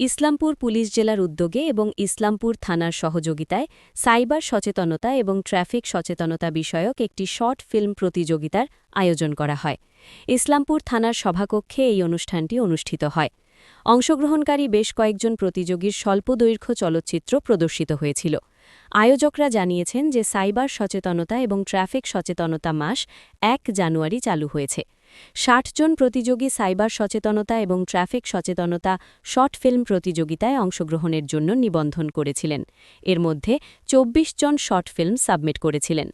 Islampur police জেলার উদ্যোগে এবং ইসলামপুর থানার সহযোগিতায় সাইবার সচেতনতা এবং ট্রাফিক সচেতনতা বিষয়ক একটি শর্ট ফিল্ম প্রতিযোগিতার আয়োজন করা হয়। ইসলামপুর থানার সভাকক্ষে এই অনুষ্ঠানটি অনুষ্ঠিত হয়। অংশগ্রহণকারী বেশ কয়েকজন প্রতিযোগীর স্বল্পদৈর্ঘ্য চলচ্চিত্র প্রদর্শিত হয়েছিল। আয়োজকরা জানিয়েছেন যে সাইবার সচেতনতা এবং ট্রাফিক সচেতনতা মাস এক জানুয়ারি চালু হয়েছে। ষাট জন প্রতিযোগী সাইবার সচেতনতা এবং ট্রাফিক সচেতনতা শর্ট ফিল্ম প্রতিযোগিতায় অংশগ্রহণের জন্য নিবন্ধন করেছিলেন। এর মধ্যে ২৪ জন শর্ট ফিল্ম সাবমিট করেছিলেন।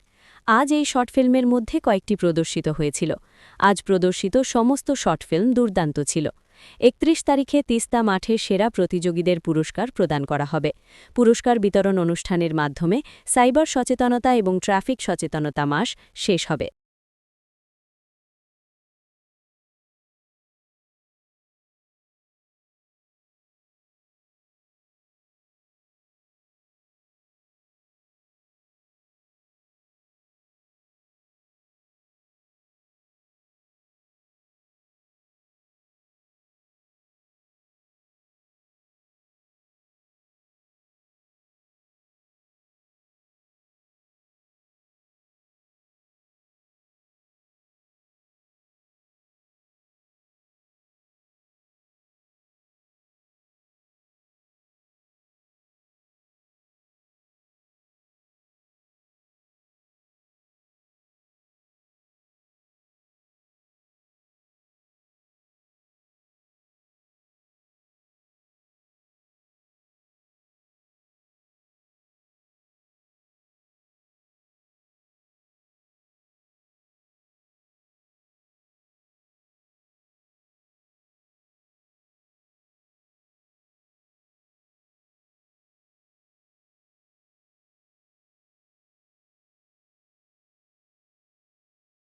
আজ এই শর্ট ফিল্মের মধ্যে কয়েকটি প্রদর্শিত হয়েছিল। আজ প্রদর্শিত সমস্ত শর্ট ফিল্ম দুর্দান্ত ছিল। একত্রিশ তারিখে তিস্তা মাঠে সেরা প্রতিযোগীদের পুরস্কার প্রদান করা হবে। পুরস্কার বিতরণ অনুষ্ঠানের মাধ্যমে সাইবার সচেতনতা এবং ট্রাফিক সচেতনতা মাস শেষ হবে।